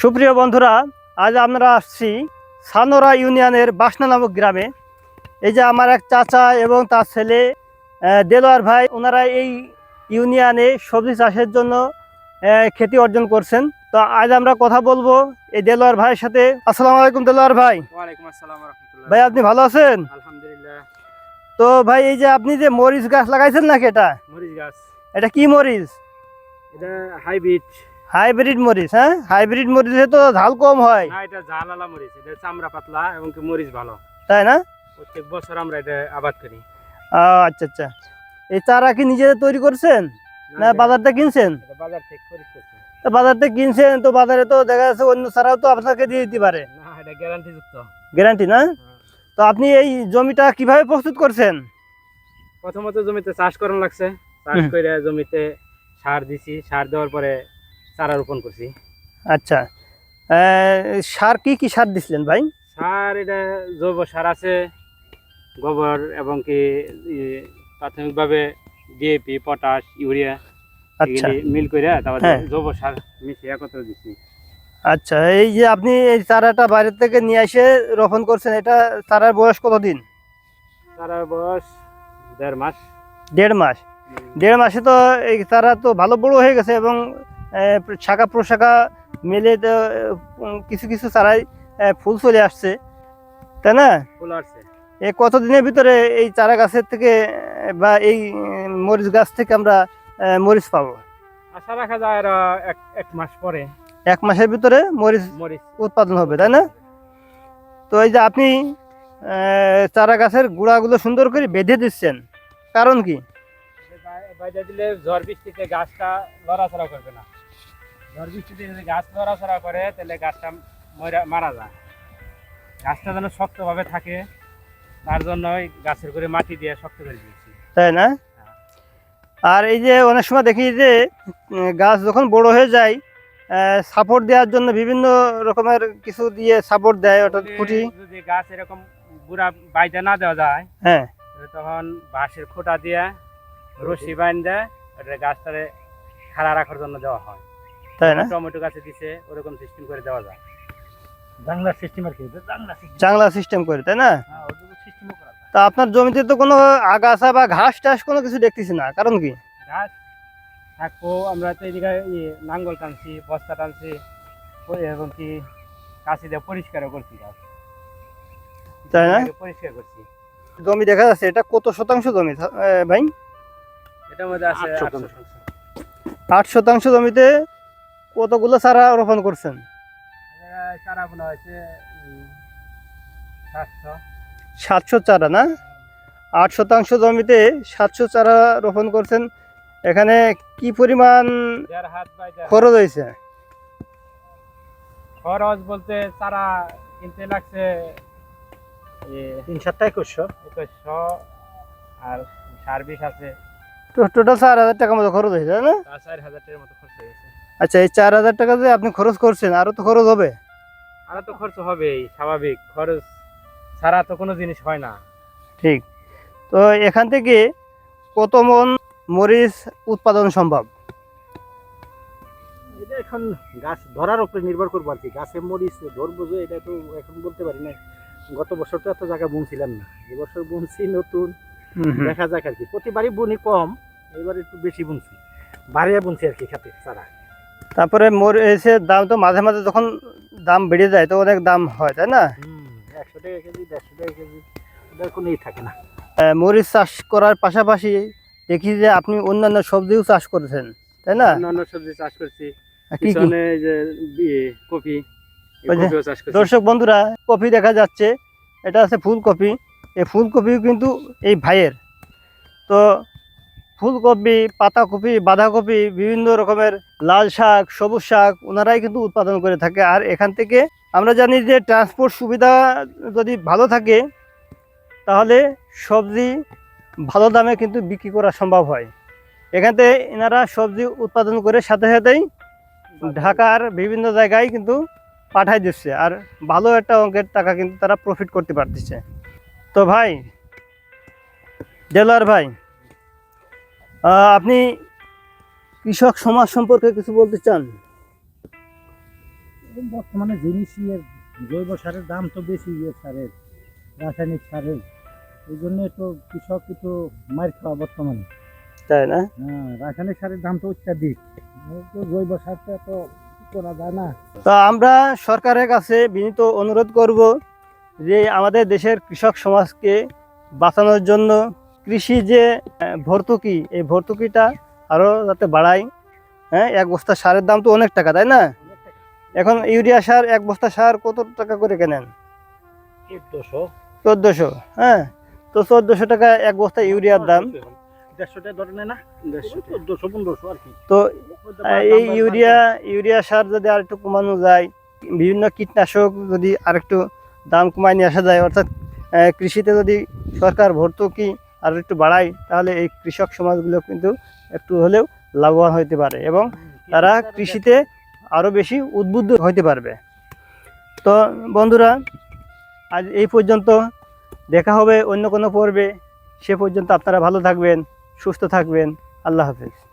সুপ্রিয় বন্ধুরা আজ আমরা আসছি সানোরা ইউনিয়নের বাসনা নামক গ্রামে। এই যে আমার এক চাচা এবং তার ছেলে দেলোয়ার ভাই ওনারা এই ইউনিয়নে সবজি চাষের জন্য খ্যাতি অর্জন করছেন। তো আজ আমরা কথা বলব এই দেলোয়ার ভাইয়ের সাথে। আসসালামু আলাইকুম দেলোয়ার ভাই। ভাই আপনি ভালো আছেন? আলহামদুলিল্লাহ। তো ভাই এই যে আপনি যে মরিচ গাছ লাগাইছেন নাকি এটা? মরিচ গাছ। এটা কি মরিচ? এটা হাইব্রিড। হাইব্রিড মরিচ হ্যাঁ? হাইব্রিড মরিচে তো ঝাল কম হয়। না এটা ঝালালা মরিচ এটা চামড়া পাতলা এবং কি মরিচ ভালো। তাই না? প্রত্যেক বছর আমরা এটা আবাদ করি। আচ্ছা আচ্ছা। এই চারা কি নিজেরা তৈরি করছেন? না এটা- বাজার থেকে কিনছেন? বাজার থেকে খরিদ করছি। তো বাজার থেকে কিনছেন তো বাজারে তো দেখা যাচ্ছে অন্য চারাও তো আপনাকে দিয়ে দিতে পারে। না এটা গ্যারান্টি যুক্ত গ্যারান্টি না? তো আপনি এই জমিটা কীভাবে প্রস্তুত করছেন? প্রথমত জমিতে চাষ করানো লাগছে। চাষ করে জমিতে সার দিছি। সার দেওয়ার পরে চারা রোপণ করছি। আচ্ছা। সার কি কি সার দিছিলেন ভাই? সার এটা জৈব সার আছে গোবর এবং কি প্রাথমিকভাবে ডিএপি পটাশ ইউরিয়া আচ্ছা। মিল করে তারপর হ্যাঁ। জৈব সার মিশিয়ে একত্রে দিচ্ছি আচ্ছা এই যে আপনি এই চারাটা বাইরে থেকে নিয়ে এসে রোপণ করছেন এটা চারার বয়স কতদিন? তার বয়স দেড় মাস। দেড় মাস। দেড় মাসে তো এই চারা তো ভালো বড় হয়ে গেছে এবং শাখা প্রশাখা মেলে কিছু কিছু চারাই ফুল চলে আসছে তাই না ফুল আসছে এই কতদিনের ভিতরে এই চারা গাছের থেকে বা এই মরিচ গাছ থেকে আমরা মরিচ পাবো আশা রাখা যায় এক মাস পরে এক মাসের ভিতরে মরিচ মরিচ উৎপাদন হবে তাই না তো এই যে আপনি চারা গাছের গুঁড়াগুলো সুন্দর করে বেঁধে দিচ্ছেন কারণ কি বাইরে দিলে ঝড় বৃষ্টিতে গাছটা লড়াচড়া করবে না ঝড় বৃষ্টিতে যদি গাছ লড়াচড়া করে তাহলে গাছটা মরা- মারা যায়। গাছটা যেন শক্তভাবে থাকে তার জন্য ওই গাছের করে মাটি দিয়ে শক্ত করে দিয়েছি। তাই না? আর এই যে অনেক সময় দেখি যে গাছ যখন বড় হয়ে যায় সাপোর্ট দেওয়ার জন্য বিভিন্ন রকমের কিছু দিয়ে সাপোর্ট দেয় অর্থাৎ খুঁটি। যদি গাছ এরকম গুড়া বাইতে না দেওয়া যায় হ্যাঁ। তখন বাঁশের খোঁটা দিয়ে রশি বাইন দেয় ওটা গাছটারে খাড়া রাখার জন্য দেওয়া হয়। তাই না? টমেটো গাছে দিছে ওরকম সিস্টেম করে দেওয়া যায়। জাংলার সিস্টেম আর কি জাংলা সিস্টেম করে তাই না? হ্যাঁ ওরকম সিস্টেমও করা যায়। তা আপনার জমিতে তো কোনো আগাছা বা ঘাস টাস কোনো কিছু দেখতেছি না কারণ কি? গাছ থাকব আমরা তো এদিকে ইয়ে নাঙ্গল টানছি বস্তা টানছি এবং কি কাশি দিয়ে পরিষ্কারও করছি তাই না? পরিষ্কার করছি। জমি দেখা যাচ্ছে এটা কত শতাংশ জমি? ভাই? এটার মধ্যে আছে। আট শতাংশ জমিতে কতগুলো চারা রোপণ করছেন? চারা বোনা হয়েছে সাতশো। চারা না? আট শতাংশ জমিতে সাতশো চারা রোপণ করছেন। এখানে কি পরিমাণ। খরচ হয়েছে? খরচ বলতে চারা কিনতে লাগছে তিন সাতটা একুশশো। একুশশো আর সার্ভিস আছে। টোটাল চার হাজার টাকা মতো খরচ হয়েছে না? চার হাজার টাকার মতো খরচ হয়েছে। আচ্ছা এই চার হাজার টাকা যে আপনি খরচ করছেন আরও তো খরচ হবে। আরও তো খরচ হবেই স্বাভাবিক। খরচ ছাড়া তো কোনো জিনিস হয় না। ঠিক। তো এখান থেকে কত মন মরিচ উৎপাদন সম্ভব? এটা এখন গাছ ধরার উপরে নির্ভর করব আর কি। গাছে মরিচ ধরবো যে এটা তো এখন বলতে পারি না গত বছর তো এত জায়গা বুনছিলাম না। এবছর বুনছি নতুন। দেখা যাক আর কি। প্রতিবারই বুনি কম এবার একটু বেশি বুনছি। বাড়িয়ে বুনছি আর কি খাতে সারা তারপরে মরিচের দাম তো মাঝে মাঝে যখন দাম বেড়ে যায় তো অনেক দাম হয় তাই না? একশো টাকা কেজি দেড়শো টাকা কেজি ওটার থাকে না। মরিচ চাষ করার পাশাপাশি দেখি যে আপনি অন্যান্য সবজিও চাষ করেছেন তাই না? অন্যান্য সবজি করছি। পিছনে যে কপি চাষ করছি। দর্শক বন্ধুরা কপি দেখা যাচ্ছে এটা আছে ফুলকপি। এই ফুলকপিও কিন্তু এই ভাইয়ের। তো ফুলকপি, পাতাকপি, বাঁধাকপি, বিভিন্ন রকমের লাল শাক, সবুজ শাক ওনারাই কিন্তু উৎপাদন করে থাকে। আর এখান থেকে আমরা জানি যে ট্রান্সপোর্ট সুবিধা যদি ভালো থাকে, তাহলে সবজি ভালো দামে কিন্তু বিক্রি করা সম্ভব হয়। এখান থেকে এনারা সবজি উৎপাদন করে সাথে সাথেই ঢাকার বিভিন্ন জায়গায় কিন্তু পাঠাই দিচ্ছে। আর ভালো একটা অঙ্কের টাকা কিন্তু তারা প্রফিট করতে পারতেছে। তো ভাই, দেলোয়ার ভাই আপনি কৃষক সমাজ সম্পর্কে কিছু বলতে চান? বর্তমানে জিনিসই জৈব সারের দাম তো বেশি ইয়ে সারের রাসায়নিক সারের এই জন্য তো কৃষক একটু মার খাওয়া বর্তমানে। তাই না? হ্যাঁ, রাসায়নিক সারের দাম তো অত্যাধিক। তো জৈব সারটা তো করা যায় না। তো আমরা সরকারের কাছে বিনীত অনুরোধ করব যে আমাদের দেশের কৃষক সমাজকে বাঁচানোর জন্য কৃষি যে ভর্তুকি এই ভর্তুকিটা আরও যাতে বাড়ায় হ্যাঁ এক বস্তা সারের দাম তো অনেক টাকা তাই না? এখন ইউরিয়া সার এক বস্তা সার কত টাকা করে কেনেন? চোদ্দশো। চোদ্দোশো হ্যাঁ তো চোদ্দোশো টাকা এক বস্তা ইউরিয়ার দাম। তো এই ইউরিয়া ইউরিয়া সার যদি আর একটু কমানো যায় বিভিন্ন কীটনাশক যদি আরেকটু দাম কমায় নিয়ে আসা যায় অর্থাৎ কৃষিতে যদি সরকার ভর্তুকি আর একটু বাড়াই, তাহলে এই কৃষক সমাজগুলো কিন্তু একটু হলেও লাভবান হতে পারে এবং তারা কৃষিতে আরও বেশি উদ্বুদ্ধ হতে পারবে। তো বন্ধুরা, আজ এই পর্যন্ত। দেখা হবে অন্য কোনো পর্বে। সে পর্যন্ত আপনারা ভালো থাকবেন, সুস্থ থাকবেন। আল্লাহ হাফেজ।